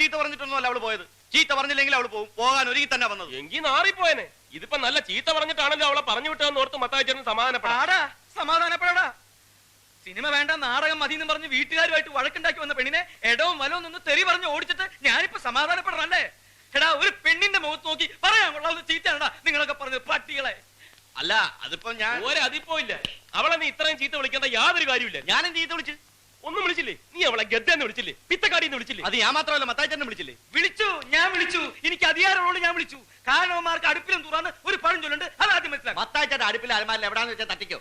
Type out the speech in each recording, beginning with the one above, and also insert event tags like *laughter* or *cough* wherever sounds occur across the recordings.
ചീത്ത പറഞ്ഞിട്ടൊന്നുമല്ല അവൾ പോയത്. ചീത്ത പറഞ്ഞില്ലെങ്കിൽ അവൾ പോകും പോകാൻ ഒരുങ്ങി തന്നെ വന്നത്. എങ്കിൽ നാറിപ്പോയനെ. ഇതിപ്പോ നല്ല ചീത്ത പറഞ്ഞിട്ടാണല്ലോ അവളെ പറഞ്ഞു വിട്ടതെന്ന് ഓർത്ത് മത്തായിച്ചേട്ടൻ സമാധാനപ്പെടാ പാടാ സമാധാനപ്പെടാ സിനിമ വേണ്ട നാടകം മതി എന്ന് പറഞ്ഞ് വീട്ടുകാരുമായിട്ട് വഴക്കുണ്ടാക്കി വന്ന പെണ്ണിനെ എടവും വലവും നിന്ന് തെറി പറഞ്ഞ് ഓടിച്ചിട്ട് ഞാനിപ്പോ സമാധാനപ്പെടണല്ലേ എടാ ഒരു പെണ്ണിന്റെ മുഖത്ത് നോക്കി പറയാൻ കൊള്ളാവുന്ന ചീത്തയാണടാ നിങ്ങളൊക്കെ പറഞ്ഞത് പട്ടികളെ. അല്ല അതിപ്പോ ഞാൻ ഒരതിപ്പോ ഇല്ല. അവളെ നീ ഇത്രയും ചീത്ത വിളിക്കേണ്ട യാതൊരു കാര്യമില്ല ഞാനും ചീത്ത വിളിച്ച്? ഒന്നും വിളിച്ചില്ലേ? നീ അവളെ ഗദ്ദെന്ന് വിളിച്ചില്ലേ? പിത്തക്കാടിന്ന് വിളിച്ചില്ലേ? അത് ഞാൻ മാത്രമല്ല മത്തായിച്ചേട്ടനെ വിളിച്ചില്ലേ? വിളിച്ചു ഞാൻ വിളിച്ചു. എനിക്ക് അധികാരമുള്ളൂ ഞാൻ വിളിച്ചു. കാരണവന്മാർക്ക് അടുപ്പിലും തുറന്ന് ഒരു പഴം ചൊല്ലുണ്ട്. അത് ആദ്യം മനസ്സിലാക്കി. മത്തായിച്ചേട്ടൻ അടുപ്പിൽ അലമാരിൽ എവിടാന്ന് വെച്ചാൽ തട്ടിക്കോ.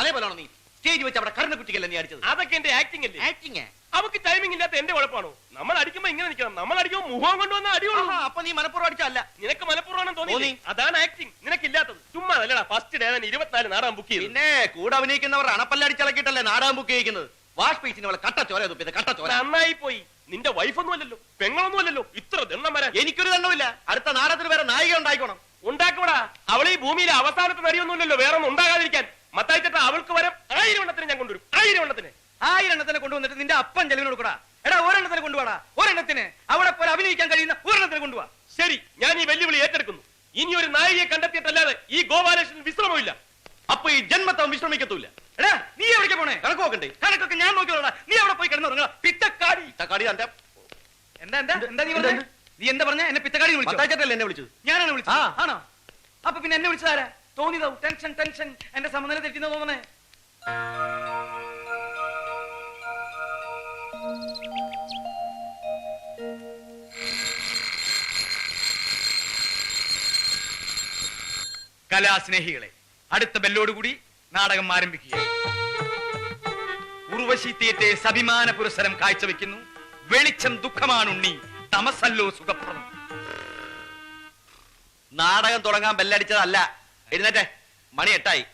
അതേപോലെയാണോ നീ? സ്റ്റേജ് വെച്ച് അവിടെ കരുണ കുട്ടിക്കല്ലേ നീ അടിച്ചത്? അതൊക്കെ എന്റെ ആക്ടിംഗ് അല്ലേ? ആക്ടിങ് അവക്ക് ടൈമിംഗ് ഇല്ലാത്ത എന്റെ കുഴപ്പമാണോ? നമ്മൾ അടിക്കുമ്പോ ഇങ്ങനെ നിൽക്കണം നമ്മൾ അടിക്കുമ്പോ മുഖം കൊണ്ടുവന്ന അടിയുള്ളൂ അപ്പൊ നീ മലപ്പുറം അടിച്ചല്ല നിനക്ക് മലപ്പുറമാണെന്ന് തോന്നി. അതാണ് ആക്ടിങ് നിനക്കില്ലാത്തത്. ചുമ്മാ അല്ലടാ ഫസ്റ്റ് ഡേ തന്നെ ഇരുപത്തിനാല് നാടാൻ ബുക്ക് ചെയ്തു. പിന്നെ കൂടെ അഭിനയിക്കുന്നവർ അണപ്പല്ലടിച്ചിളക്കിയിട്ടല്ലേ നാടകം ബുക്ക് ചെയ്യിക്കുന്നത്? വാഷ് പീസിന് അവളെ കട്ട ചോര തുപ്പിയത് കട്ട ചോര. നന്നായി പോയി. നിന്റെ വൈഫൊന്നും അല്ലല്ലോ പെങ്ങളൊന്നും അല്ലല്ലോ. ഇത്ര ദണ്ണം വരാൻ. എനിക്കൊരു ദണ്ണമില്ല അടുത്ത നാടകത്തിന് വേറെ നായിക ഉണ്ടായിക്കോണം. ഉണ്ടാക്കൂടാ അവൾ ഈ ഭൂമിയിലെ അവസാനത്തെ നടിയൊന്നുമില്ലല്ലോ വേറെ ഒന്നും ഉണ്ടാകാതിരിക്കാൻ. മത്തായിച്ചട്ട അവൾക്ക് വരം ആയിരം എണ്ണത്തിന് ഞാൻ കൊണ്ടുവരും. ആയിരം എണ്ണത്തിന്. ആയിരം എണ്ണത്തിനെ കൊണ്ടുവന്നിട്ട് നിന്റെ അപ്പൻ ചെലവിനോട് കൂടാ എടാ ഒരെണ്ണത്തിന് കൊണ്ടുപോടാ ഒരെണ്ണത്തിന്. അവിടെ പോലെ അഭിനയിക്കാൻ കഴിയുന്ന ഒരെണ്ണത്തിന് കൊണ്ടുപോവാ ശരി ഞാൻ ഈ വെല്ലുവിളി ഏറ്റെടുക്കുന്നു. ഇനി ഒരു നായികയെ കണ്ടെത്തിയിട്ടല്ലാതെ ഈ ഗോപാലകൃഷ്ണൻ വിശ്രമമില്ല. അപ്പൊ ഈ ജന്മത്തവൻ വിശ്രമിക്കത്തൂല എടാ നീ എവിടേക്ക് പോണേ? കണക്ക് നോക്കണ്ടേ? കണക്കൊക്കെ ഞാൻ നോക്കിയോടാ നീ അവിടെ പോയി കിടന്നുറങ്ങാ. പിത്തക്കാടി. തക്കാടി എന്താ എന്താ എന്താ നീ പറഞ്ഞേ? നീ എന്താ പറഞ്ഞ? എന്നെ പിത്തക്കാടി വിളിച്ചു? മത്തായിച്ചേട്ടല്ലേ എന്നെ വിളിച്ചത്? ഞാനാണ് വിളിച്ചത്. ആണോ? അപ്പൊ പിന്നെ എന്നെ വിളിച്ചതാരാ തോന്നിയതാവും ടെൻഷൻ ടെൻഷൻ. എന്റെ സമനില തെറ്റിന്ന് തോന്നണേ. കലാസ്നേഹികളെ. അടുത്ത ബെല്ലോടുകൂടി നാടകം ആരംഭിക്കുക. ഉർവശി തീയറ്റെ സഭിമാന പുരസ്സരം കാഴ്ചവെക്കുന്നു. വെളിച്ചം ദുഃഖമാണുണ്ണി. തമസല്ലോ സുഖപ്രദം. നാടകം തുടങ്ങാൻ ബെല്ലടിച്ചതല്ല. എഴുന്നേറ്റെ. മണി എട്ടായി.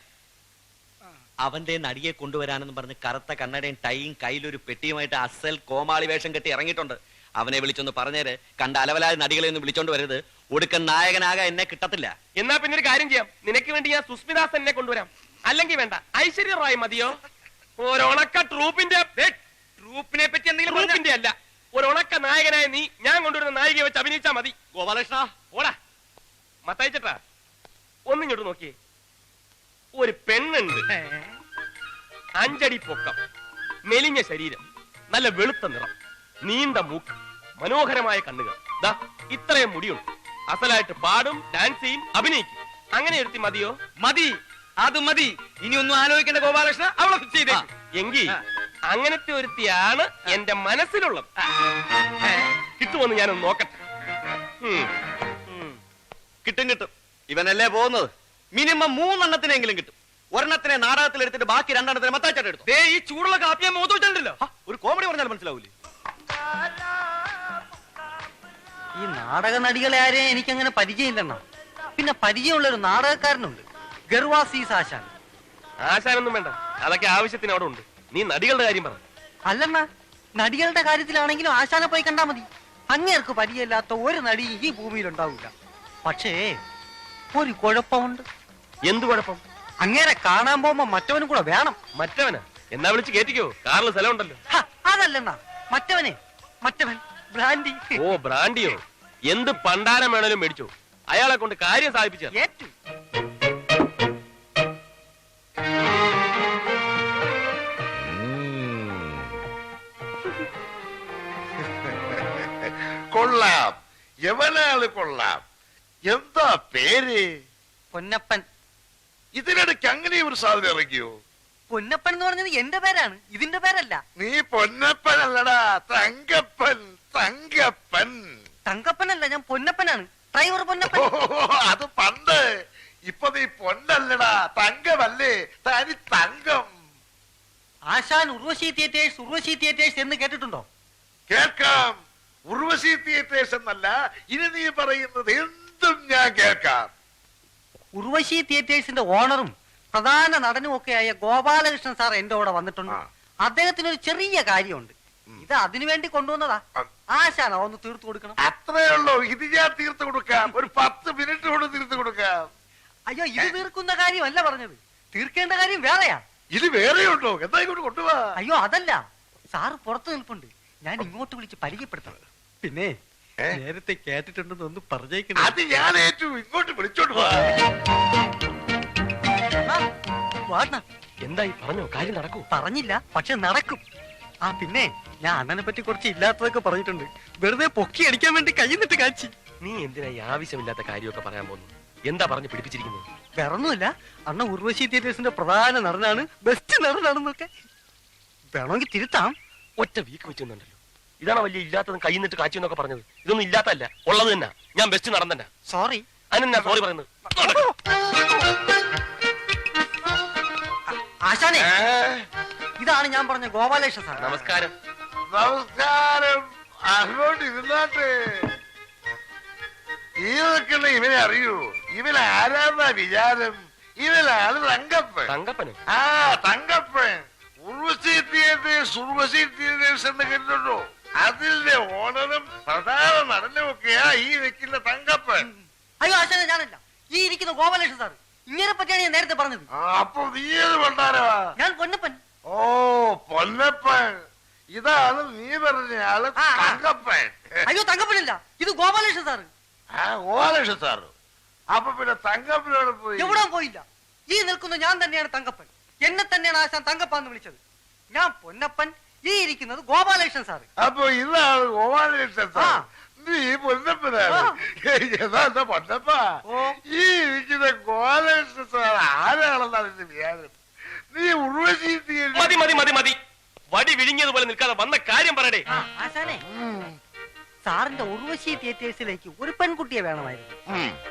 അവന്റെ നടിയെ കൊണ്ടുവരാനെന്ന് പറഞ്ഞ് കറുത്ത കണ്ണടയും ടൈയും കയ്യിലൊരു പെട്ടിയുമായിട്ട് അസൽ കോമാളി വേഷം കെട്ടി ഇറങ്ങിയിട്ടുണ്ട്. അവനെ വിളിച്ചൊന്ന് പറഞ്ഞേരെ. കണ്ട അലവലായ നടികളെ ഒന്ന് വിളിച്ചോണ്ട് വരരുത്. ഒടുക്കൻ നായകനാകാൻ എന്നെ കിട്ടത്തില്ല. എന്നാ പിന്നെ ഒരു കാര്യം ചെയ്യാം. നിനക്ക് വേണ്ടി ഞാൻ സുസ്മിദാസ് എന്നെ കൊണ്ടുവരാം. അല്ലെങ്കിൽ വേണ്ട ഐശ്വര്യ റായ് മതിയോ? ഒരൊണക്ക ട്രൂപ്പിന്റെ ട്രൂപ്പിനെ പറ്റി എന്തെങ്കിലും ട്രൂപ്പിന്റെ അല്ല. ഒരൊണക്ക നായകനായ നീ ഞാൻ കൊണ്ടുവരുന്ന നായികയെ വെച്ച് അഭിനയിച്ചാ മതി. ഗോപാലകൃഷ്ണ ഓടാ. മത്തയച്ചട്ടാ. ഒന്നിങ്ങോട്ട് നോക്കിയേ. ഒരു പെണ്ണുണ്ട്? അഞ്ചടി പൊക്കം. മെലിഞ്ഞ ശരീരം. നല്ല വെളുത്ത നിറം. നീണ്ട മൂക്ക് മനോഹരമായ കണ്ണുകൾ. ദാ ഇത്രയും മുടിയുണ്ട്. അസലായിട്ട് പാടും ഡാൻസ് ചെയ്യും അഭിനയിക്കും. അങ്ങനെ എടുത്തി മതിയോ? മതി. അത് മതി. ഇനി ഒന്നും ആലോചിക്കേണ്ട ഗോപാലകൃഷ്ണ അവളെ ഫിക്സ് ചെയ്തേ. എങ്കിൽ. അങ്ങനത്തെ ഒരുത്തിയാണ് എന്റെ മനസ്സിലുള്ളത്. കിട്ടുമെന്ന് ഞാനൊന്ന് നോക്കട്ടെ. കിട്ടും കിട്ടും. ഇവനല്ലേ പോകുന്നത്? മിനിമം മൂന്നെണ്ണത്തിനെങ്കിലും കിട്ടും. ഒരെണ്ണത്തിനെ നാടകത്തിൽ എടുത്തിട്ട് ബാക്കി രണ്ടെണ്ണത്തിനെ മത്താച്ചാട്ടെടുത്തു ഈ ചൂടുള്ള കാപ്പിയെ മുഖത്ത് വെച്ചിട്ടുണ്ടല്ലോ ഒരു കോമഡി പറഞ്ഞാൽ മനസ്സിലാവൂലേ? ഈ നാടക നടികളെ ആരെയും എനിക്കങ്ങനെ പരിചയമില്ലെന്നോ. പിന്നെ പരിചയമുള്ള ഒരു നാടകക്കാരനുണ്ട്. ഗർവാസീസ് ആശാൻ. ആശാനൊന്നും വേണ്ട. അതൊക്കെ ആവശ്യത്തിന് അവിടെ ഉണ്ട്. നീ നടികളുടെ കാര്യം പറ. അല്ലെന്നാ നടികളുടെ കാര്യത്തിലാണെങ്കിലും ആശാനെ പോയി കണ്ടാ മതി. അങ്ങേർക്ക് പരിചയമില്ലാത്ത ഒരു നടി ഈ ഭൂമിയിൽ ഉണ്ടാവില്ല പക്ഷേ ഒരു കുഴപ്പമുണ്ട്. എന്ത് കുഴപ്പം? അങ്ങേരെ കാണാൻ പോകുമ്പോ മറ്റവനും കൂടെ വേണം. മറ്റവനാ? എന്നാ വിളിച്ച് കേറ്റിക്കോ. കാറിൽ സ്ഥലം ഉണ്ടല്ലോ ഹ, അതല്ലെണ്ണ മറ്റവനെ മറ്റവൻ ബ്രാൻഡി. ഓ ബ്രാൻഡിയോ? എന്ത് പണ്ടാരം വേണേലും മേടിച്ചു. അയാളെ കൊണ്ട് കാര്യം സാധിപ്പിച്ച ഏറ്റു. കൊള്ളാം. എവനാൾ കൊള്ളാം? എന്താ പേര്? പൊന്നപ്പൻ. ഇതിനിടയ്ക്ക് അങ്ങനെ ഒരു സാധനം ഇറങ്ങിയോ? പൊന്നപ്പൻ എന്ന് പറഞ്ഞത് എന്റെ പേരാണ്. ഇതിന്റെ പേരല്ല. നീ പൊന്നപ്പൻ അല്ലടാ തങ്കപ്പൻ തങ്കപ്പൻ. തങ്കപ്പൻ അല്ല ഞാൻ പൊന്നപ്പനാണ്. ഡ്രൈവർ പൊന്നപ്പൻ. അത് പണ്ട്. ഇപ്പൊ നീ പൊന്നല്ലടാ. തങ്കമല്ലേ. തനി തങ്കം. ആശാൻ ഉർവശി തിയേറ്റേഴ്സ് ഉർവശി തിയേറ്റേഴ്സ് എന്ന് കേട്ടിട്ടുണ്ടോ? കേൾക്കാം. ഉർവശി തിയേറ്റേഴ്സ് എന്നല്ല ഇനി നീ പറയുന്നത് എന്തും ഞാൻ കേൾക്കാം. ഉർവശി തിയേറ്റേഴ്സിന്റെ ഓണറും പ്രധാന നടനും ആയ ഗോപാലകൃഷ്ണൻ സാർ എന്റെ കൂടെ വന്നിട്ടുണ്ട്. അദ്ദേഹത്തിന് ഒരു ചെറിയ കാര്യമുണ്ട്. ഇത് അതിനു വേണ്ടി കൊണ്ടുവന്നതാ. ആശാന ഒന്ന് തീർത്തു കൊടുക്കണം. അത്രേ ഉള്ളൂ. ഇത് ഞാൻ തീർത്തു കൊടുക്കാം. ഒരു പത്ത് മിനിറ്റ് കൊണ്ട് തീർത്തു കൊടുക്കാം. അയ്യോ ഇത് തീർക്കുന്ന കാര്യമല്ല പറഞ്ഞത്. തീർക്കേണ്ട കാര്യം വേറെയാ. ഇത് വേറെ ഉണ്ടോ എന്താ ഇങ്ങോട്ട് കൊണ്ടുപോവാ അയ്യോ അതല്ല. സാറ് പുറത്തു നിൽപ്പുണ്ട്. ഞാൻ ഇങ്ങോട്ട് വിളിച്ച് പരിചയപ്പെടുത്തണം പിന്നെ നേരത്തെ കേട്ടിട്ടുണ്ടെന്ന് ഒന്ന് പറഞ്ഞേക്കണം അത് ഞാൻ ഏറ്റു. ഇങ്ങോട്ട് വിളിച്ചോണ്ട് പോവാ എന്തായി? പറഞ്ഞോ കാര്യം നടക്കൂ. പറഞ്ഞില്ല പക്ഷെ നടക്കും. ആ പിന്നെ ഞാൻ അണ്ണനെ പറ്റി കുറച്ച് ഇല്ലാത്തതൊക്കെ പറഞ്ഞിട്ടുണ്ട്. വെറുതെ പൊക്കി അടിക്കാൻ വേണ്ടി കൈ നിട്ട് കാച്ചി. നീ എന്തിനാ ഈ ആവശ്യമില്ലാത്ത കാര്യമൊക്കെ പറയാൻ പോകുന്നു എന്താ പറഞ്ഞു പിടിപ്പിച്ചിരിക്കുന്നത്? വേറൊന്നുമില്ല. അണ്ണ ഉർവശി തിയേറ്റേഴ്സിന്റെ പ്രധാന നടനാണ് ബെസ്റ്റ് നടനാണെന്നൊക്കെ. വേണമെങ്കിൽ തിരുത്താം. ഒറ്റ വീക്ക് വെച്ചുണ്ടല്ലോ ഇതാണ് വലിയ ഇല്ലാത്തതും കൈ കാച്ചി കാച്ചു എന്നൊക്കെ പറഞ്ഞത്? ഇതൊന്നും ഇല്ലാത്തല്ല ഉള്ളത് തന്നെ. ഞാൻ ബെസ്റ്റ് നടൻ തന്നെ. സോറി അതിനെന്നാ സോറി പറയുന്നത്? ആശാനെ ഇതാണ് ഞാൻ പറഞ്ഞ ഗോപാലേഷ സാർ. നമസ്കാരം. നമസ്കാരം. അങ്ങോട്ട് ഇരുന്നാട്ടെ. ഈ നിൽക്കുന്ന ഇവനെ അറിയൂ. ഇവൻ ആരാന്ന വിചാരം? ഇവനാണ് തങ്കപ്പൻ. തങ്കപ്പൻ ആ തങ്കപ്പൻ. ഉർവശി തിയേറ്റേഴ്സ് ഉർവശി തിയേറ്റേഴ്സ് എന്ന് കേട്ടിട്ടുണ്ടോ അതിന്റെ ഓണറും പ്രധാന നടനും ഒക്കെയാ ഈ നിൽക്കുന്ന തങ്കപ്പൻ. അയ്യോ ആശാനെ ഞാനല്ല. ഈ ഇരിക്കുന്ന ഗോപാലേഷ സാർ ഇങ്ങനെ പറ്റിയാണ് ഞാൻ നേരത്തെ പറഞ്ഞത്. അപ്പൊ നീ ഏത് പണ്ടാരവാ ഞാൻ പൊന്നപ്പൻ. ഓ പൊന്നപ്പൻ. ഇതാണ് നീ പറഞ്ഞ ആൾ ആ, ആ. തങ്കപ്പൻ. അയ്യോ തങ്കപ്പനല്ല. ഇത് ഗോപാലകൃഷ്ണൻ സാറ്. ആ ഓലക്ഷ സാറ്. അപ്പൊ പിന്നെ തങ്കപ്പനോട് പോയി. എവിടെ പോയില്ല. ഈ നിൽക്കുന്ന ഞാൻ തന്നെയാണ് തങ്കപ്പൻ. എന്നെ തന്നെയാണ് ആശാൻ തങ്കപ്പ എന്ന് വിളിച്ചത്. ഞാൻ പൊന്നപ്പൻ ഈ ഇരിക്കുന്നത് ഗോപാലകൃഷ്ണൻ സാറ്. അപ്പൊ ഇതാണ് ഗോപാലകൃഷ്ണൻ സാർ. നീ പൊന്നപ്പനാണ് എന്താ പൊന്നപ്പ ഓ. ഈ ഇരിക്കുന്ന ഗോലകൃഷ്ണ സാർ ആരാണെന്നാണ് എന്റെ വിചാരം? നീ ഉർവശി മതി മതി മതി മതി. വടി വിഴുങ്ങിയതുപോലെ നിൽക്കാതെ വന്ന കാര്യം പറയടേ. ആശാനെ. സാറിന്റെ ഉർവശി തിയേറ്റേഴ്സിലേക്ക് ഒരു പെൺകുട്ടിയെ വേണമായിരുന്നു.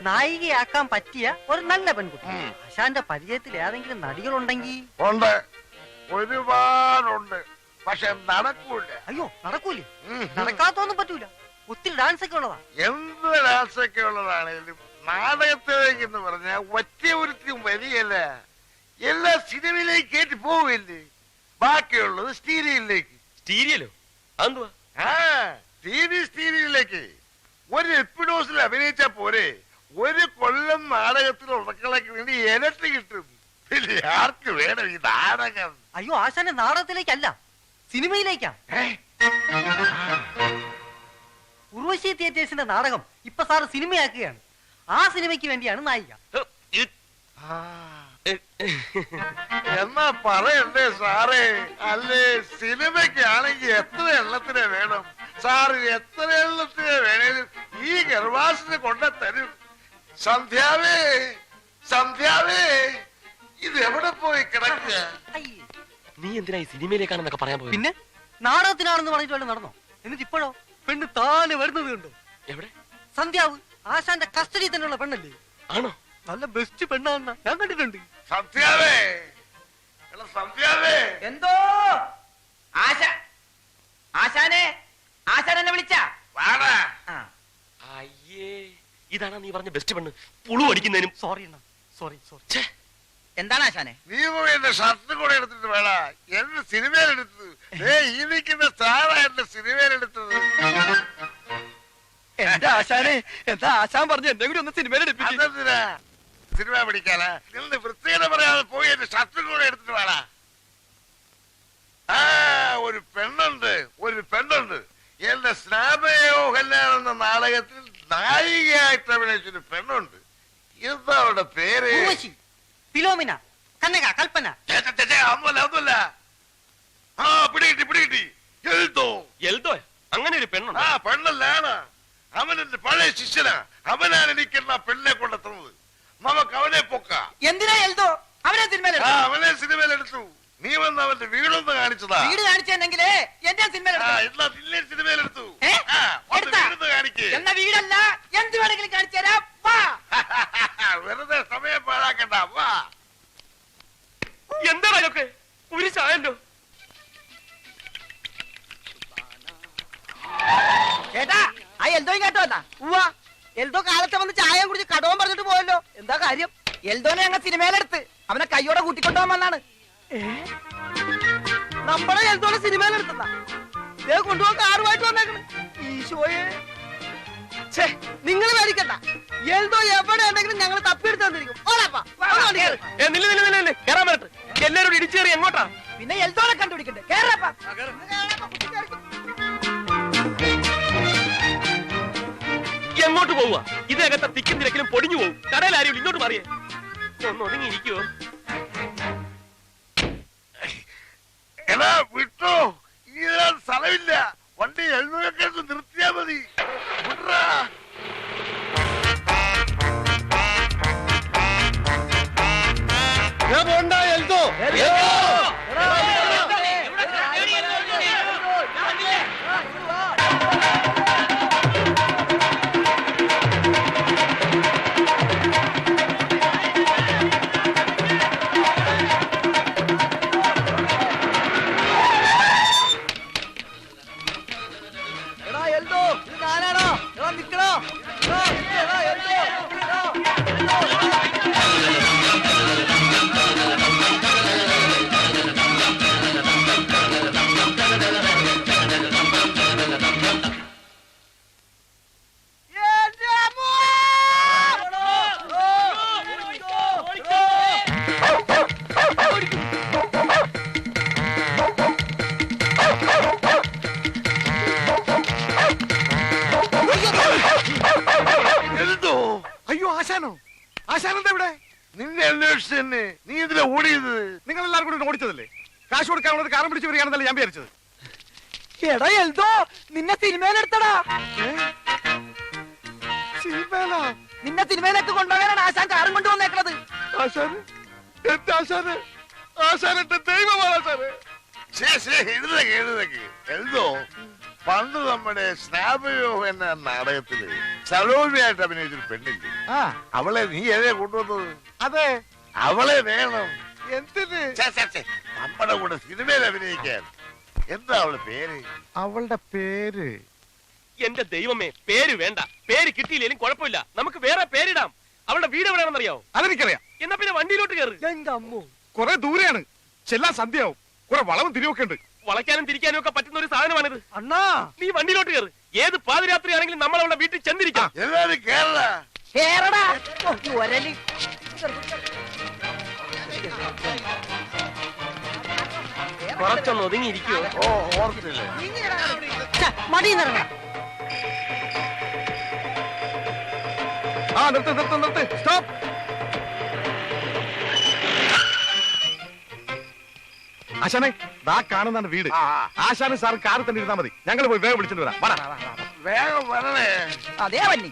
നായികയാക്കാൻ പറ്റിയ ഒരു നല്ല പെൺകുട്ടി. ആശാന്റെ പരിചയത്തിൽ ഏതെങ്കിലും നടികളുണ്ടെങ്കിൽ ഉണ്ട്. ഒരുപാടുണ്ട്. പക്ഷെ നടക്കൂല. അയ്യോ നടക്കൂലേ. നടക്കാത്തൊന്നും പറ്റൂല. ഒത്തിരി ഡാൻസ് ഒക്കെ ഉള്ളതാ എന്ത് ഡാൻസ് ഒക്കെ ഉള്ളതാണേലും നാടകത്തിലേക്ക് എന്ന് പറഞ്ഞാൽ ഒറ്റ ഒരുത്തിയും വരികയല്ല എല്ലാ സിനിമയിലേക്ക് കയറ്റി പോവില്ലേ ബാക്കിയുള്ളത് സ്റ്റീരിയലിലേക്ക് സ്റ്റീരിയലോ? അതെന്തുവാ? ആ സ്റ്റീരിയിലേക്ക്. ഒരു എപ്പിഡോസിൽ അഭിനയിച്ചാ പോരെ. ഒരു കൊല്ലം നാടകത്തിൽ ഉറക്കളക്ക് വേണ്ടി ഇരട്ടി കിട്ടും. പിന്നെ ആർക്ക് വേണം ഈ നാടകം? അയ്യോ ആശാന്റെ നാടകത്തിലേക്കല്ല സിനിമയിലേക്കാ. ഏ? ഉർവശി തിയേറ്റേഴ്സിന്റെ നാടകം ഇപ്പൊ സാറ് സിനിമയാക്കുകയാണ്. ആ സിനിമയ്ക്ക് വേണ്ടിയാണ് നായിക. എന്നാ പറയണ്ടേ സാറേ? അല്ലേ സിനിമയ്ക്കാണെങ്കിൽ എത്ര എണ്ണത്തിനെ വേണം? സാറ് എത്ര എണ്ണത്തിനെ വേണേലും ഈ ഗർഭാസിന് കൊണ്ട തരും. സന്ധ്യാവേ സന്ധ്യാവേ ഇത് എവിടെ പോയി കിടക്കുക? അയ്യേ. നീ എന്തിനായി ഈ സിനിമയിലേക്കാണെന്നൊക്കെ പറയാൻ പോയി പിന്നെ? നാടകത്തിനാണെന്ന് പറഞ്ഞിട്ട് വല്ലതും നടന്നോ? എന്നിട്ട് ഇപ്പോഴോ? പെണ്ണ് താനെ വരുന്നത് കണ്ടു? എവിടെ? സന്ധ്യാവ് ആശാന്റെ കസ്റ്റഡി തന്നെയുള്ള പെണ്ണല്ലേ? ആണോ? നല്ല ബെസ്റ്റ് പെണ്ണാന്ന ഞാൻ കണ്ടിട്ടുണ്ട്. സന്ധ്യാവേ! സന്ധ്യാവേ! എന്തോ? ആശ ആശാനെ ആശാൻ എന്നെ വിളിച്ച? വാടാ. അയ്യേ ഇതാണ് നീ പറഞ്ഞ ബെസ്റ്റ് പെണ്ണ്. പുളു അടിക്കുന്നതിനും സോറി അണ്ണ. സോറി സോറി ഛേ, എന്താണ് ആശാനെ? നീ ഷർട്ട് കൂടെ എടുത്തിട്ട് വേണ എന്റെ സിനിമയിലെടുത്തത് ഏ ഈ നിൽക്കുന്ന സാറാ എന്റെ സിനിമയിലെടുത്തത് എന്റെ ആശാനെ? എന്താ ആശാൻ പറഞ്ഞു എന്നെ കൂടി ഒന്ന് സിനിമയിൽ അതെന്തിനാ? സിനിമ പിടിക്കാനാ? നിന്ന് വൃത്തികത പറയാതെ പോയി എന്റെ ഷർട്ടും കൂടെ എടുത്തിട്ട് വേണ ആ ഒരു പെണ്ണുണ്ട് ഒരു പെണ്ണുണ്ട്. എന്റെ സ്നാപയോ കല്യാണം എന്ന നാടകത്തിൽ നായികയായിട്ട് അഭിനയിച്ചൊരു പെണ്ണുണ്ട്. എന്താ അവളുടെ പേര്? ഉർവശി ഫിലോമിന കന്നക കൽപ്പന ഛെ, ഛെ, ഛെ, ഛെ, ഒന്നുമല്ല ഒന്നുമല്ല ആ പിടികിട്ടി പിടികിട്ടി എഴുതോ എൽദോ അങ്ങനെ ഒരു പെണ്ണുണ്ട് ആ പെണ്ണല്ലാണ് അവൻ എന്റെ പഴയ ശിഷ്യനാ അവനാണ് എനിക്കെന്നാ പെണ്ണിനെ കൊണ്ടെത്തുന്നത് നമുക്ക് അവനെ പൊക്കാം എന്തിനാ എൽദോ അവനെ സിനിമയിൽ ആ അവനെ സിനിമയിലെടുത്തു നീ വന്ന് അവന്റെ വീടൊന്ന് കാണിച്ചതാ. വീട് കാണിച്ചെന്നെങ്കിലേ എന്റെ സിനിമയിലെടുത്തു? എന്ന വീടല്ല എന്ത് വേണമെങ്കിലും കാണിച്ചു തരാം. വാ. *laughs* വെറുതെ സമയം പാഴാക്കണ്ട. വാ. എന്താണ് അതൊക്കെ ഒരു ചായല്ലോ ചേട്ടാ ആ എൽദോ ഇങ്ങോട്ട് വന്നാ? ഉവ്വാ. എൽദോ കാലത്തെ വന്ന് ചായ കുടിച്ച് കടവും പറഞ്ഞിട്ട് പോയല്ലോ. എന്താ കാര്യം? എൽദോനെ ഞങ്ങൾ സിനിമയിലെടുത്ത്. അവനെ കൈയോടെ കൂട്ടിക്കൊണ്ടുപോകാൻ വന്നാണ്. നമ്മളെ എന്തോടെ സിനിമയിലെടുത്തതാ. ഇതേ കൊണ്ടുപോകാൻ കാറുമായിട്ട് വന്നേക്കണ്. ഈശോയെ. ഛേ നിങ്ങൾ പേടിക്കണ്ട. എന്തോ എവിടെ ഉണ്ടെങ്കിലും ഞങ്ങൾ തപ്പിയെടുത്ത് തന്നിരിക്കും എല്ലാരോടും ഇടിച്ചു കയറി എങ്ങോട്ടാ? പിന്നെ എൽദോനെ കണ്ടുപിടിക്കണ്ടേ? കേറപ്പാ എങ്ങോട്ട് പോവുക? ഇതിനകത്ത് തിക്കും തിരക്കിലും പൊടിഞ്ഞു പോകും കടയിലാരും ഇങ്ങോട്ട് മാറിയേ. ഒന്നൊതുങ്ങിയിരിക്കുവോ എടാ വിട്ടോ ഇതിനാ സ്ഥലമില്ല വണ്ടി എഴുന്നൂറൊക്കെ നിർത്തിയാ മതി വിട്രാ. എന്തോ എടാ എൽദോ നിന്നെ സിനിമയിലെടുത്തടാ സിനിമയിലാ? നിന്നെ സിനിമയിലേക്ക് കൊണ്ടുപോകാനാണ് ആശാൻ കാറും കൊണ്ടുവന്നേക്കണത് ആശാന് എന്റെ ആശാന്? ആശാൻ എന്റെ ദൈവമാണ് ആശാന്? എന്തോ പണ്ട് നമ്മുടെ സ്നാപയോ എന്ന നാടകത്തിൽ സലോമിയായിട്ട് അഭിനയിച്ചൊരു പെണ്ണില്ലേ? അവളെ നീ ഏതേ കൊണ്ടുവന്നത്? അതെ. അവളെ വേണം. എന്തിന്? നമ്മുടെ കൂടെ സിനിമയിൽ അഭിനയിക്കാൻ. എന്താ അവളുടെ പേര്? അവളുടെ പേര്. എന്റെ ദൈവമേ പേര് വേണ്ട. പേര് കിട്ടിയില്ലെങ്കിലും കുഴപ്പമില്ല. നമുക്ക് വേറെ പേരിടാം. അവളുടെ വീട് എവിടെയാണെന്നറിയാവോ? അതെനിക്കറിയാം. എന്നാ പിന്നെ വണ്ടിയിലോട്ട് കയറ് എന്റെ അമ്മോ. കുറെ ദൂരെയാണ്. ചെല്ലാൻ സന്ധ്യയാവും. കുറെ വളവും തിരിവൊക്കെ ഉണ്ട്. വളയ്ക്കാനും തിരിക്കാനും ഒക്കെ പറ്റുന്ന ഒരു സാധനമാണിത്. അണ്ണാ. നീ വണ്ടിയിലോട്ട് കയറ് ഏത് പാതിരാത്രി ആണെങ്കിലും നമ്മൾ അവളുടെ വീട്ടിൽ ചെന്നിരിക്കാം. എല്ലാരും കേരള ഈ ഒരലി. കുറച്ചൊന്ന് ഒതുങ്ങിയിരിക്കോ ഓ ഓർത്തില്ലേ? മടിയിന്നിറങ്ങ ആ നിർത്ത് നിർത്ത് നിർത്ത്. സ്റ്റോപ്പ് ആശാനെ ദാ കാണുന്നാണ് വീട്. ആശാന് സാർ കാറിൽ തന്നെ ഇരുന്നാ മതി. ഞങ്ങൾ പോയി വേഗം വിളിച്ചിട്ട് വരാം. വാടാ. വേഗം വരണേ. അതേ വന്നി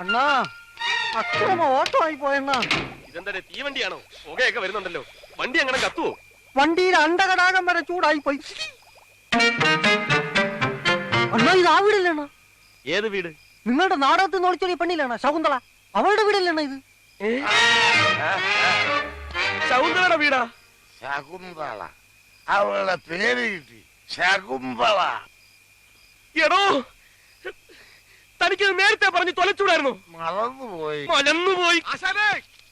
അണ്ണാ അക്രമ ഓട്ടോ ആയി പോയണ്ണാ ഇതെന്താ തീവണ്ടിയാണോ? പുകയൊക്കെ വരുന്നുണ്ടല്ലോ. വണ്ടി അങ്ങനെ കത്തുവോ? വണ്ടിയിൽ അണ്ടകടാകം വരെ ചൂടായി പോയി. അണ്ണാ ഇത് ആ വീടല്ലേണ്ണ ഏത് വീട്? നിങ്ങളുടെ നാടകത്തിൽ നിന്ന് പെണ്ണിലാണ് ശകുന്തള. അവളുടെ വീടല്ലേണ ഇത്? ശകുന്തളയുടെ വീടാ? ശകുന്തള. അവളുടെ പേര് കിട്ടി. ശകുന്തള. എടോ തനിക്കത് നേരത്തെ പറഞ്ഞ് തൊലച്ചൂടായിരുന്നു. മറന്നുപോയി. മലന്നുപോയി. ആശാനെ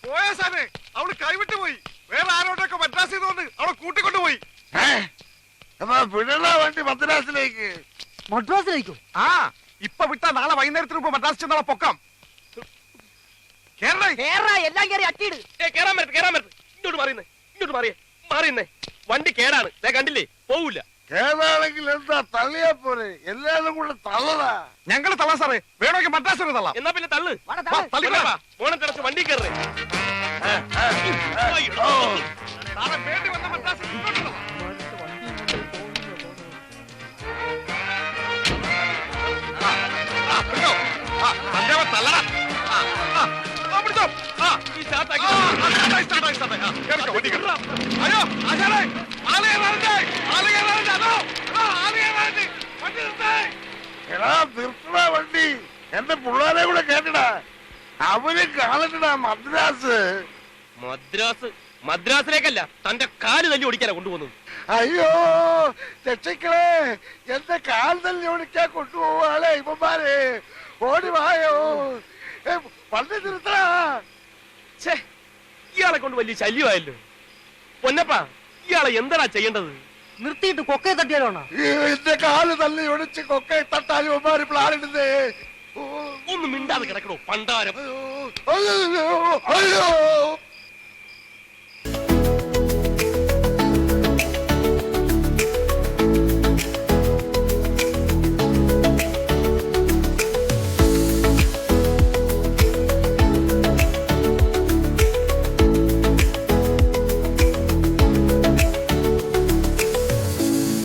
പോയ ആശാനെ അവൾ കൈവിട്ട് പോയി. വേറെ ആരോടൊക്കെ മദ്രാസ് ചെയ്തോണ്ട് അവളെ കൂട്ടിക്കൊണ്ടുപോയി. വിടണ വണ്ടി മദ്രാസിലേക്ക്. മദ്രാസിലേക്കോ? ആ ഇപ്പൊ വിട്ടാ നാളെ വൈകുന്നേരത്തിന് മുമ്പ് മദ്രാസ് ചെന്നാളെ പൊക്കാം. കേരള എല്ലാം കയറി അട്ടിയിട്. കേറാൻ പറ്റും കേറാൻ പറ്റും ഇങ്ങോട്ട് മാറിയെന്നേ ഇങ്ങോട്ട് മാറിയേ മാറിയെന്നേ. വണ്ടി കേടാണ്. ഞാൻ കണ്ടില്ലേ? പോവില്ല കേരളാണെങ്കിൽ എന്താ തള്ളിയാ പോരെ എല്ലാരും കൂടെ തള്ളടാ ഞങ്ങൾ തള്ളാം സാറേ വേണമെങ്കിൽ മദ്രാസ് വരെ തള്ളാം എന്നാ പിന്നെ തള്ളു വാടാ, വാ, തള്ള്. തള്ളിക്കോളാം. ഓണം തിടച്ച് വണ്ടി കയറേ ഓ പിടിച്ചോ. ആ, ഈ സ്റ്റാർട്ടായി. ആ, കേറിക്കോ, വണ്ടി കേറ്. അയ്യോ, ആശാനെ, ആൾ കയറാനുണ്ട്. ആൾ കയറാനുണ്ട്. അതോ, ആ, ആൾ കയറാനുണ്ട്. വണ്ടി നിർത്തേ. എടാ നിർത്തടാ വണ്ടി എന്റെ പിള്ളേരെ കൂടെ കേട്ടടാ അവർ കാണട്ടടാ മദ്രാസ് മദ്രാസ് മദ്രാസിലേക്കല്ല തന്റെ കാൽ തല്ലി ഓടിക്കാനാ കൊണ്ടുപോകുന്നത് അയ്യോ രക്ഷിക്കളെ എന്റെ കാൽ തല്ലി ഓടിക്കാൻ കൊണ്ടുപോവാളെ ഇവന്മാരെ ഓടി വായോ ഇയാളെ കൊണ്ട് വലിയ ശല്യമായല്ലോ. പൊന്നപ്പ ഇയാളെ എന്താടാ ചെയ്യേണ്ടത്? നിർത്തിയിട്ട് കൊക്കയെ തട്ടിയാലോ അണ്ണാ? ഈ എന്റെ കാൽ തല്ലി ഒടിച്ച് കൊക്കെ തട്ടാൻ ഇവന്മാര് പ്ലാനിടുന്നേ. ഒന്ന് മിണ്ടാതെ കിടക്കണോ പണ്ടാരം? അയ്യോ.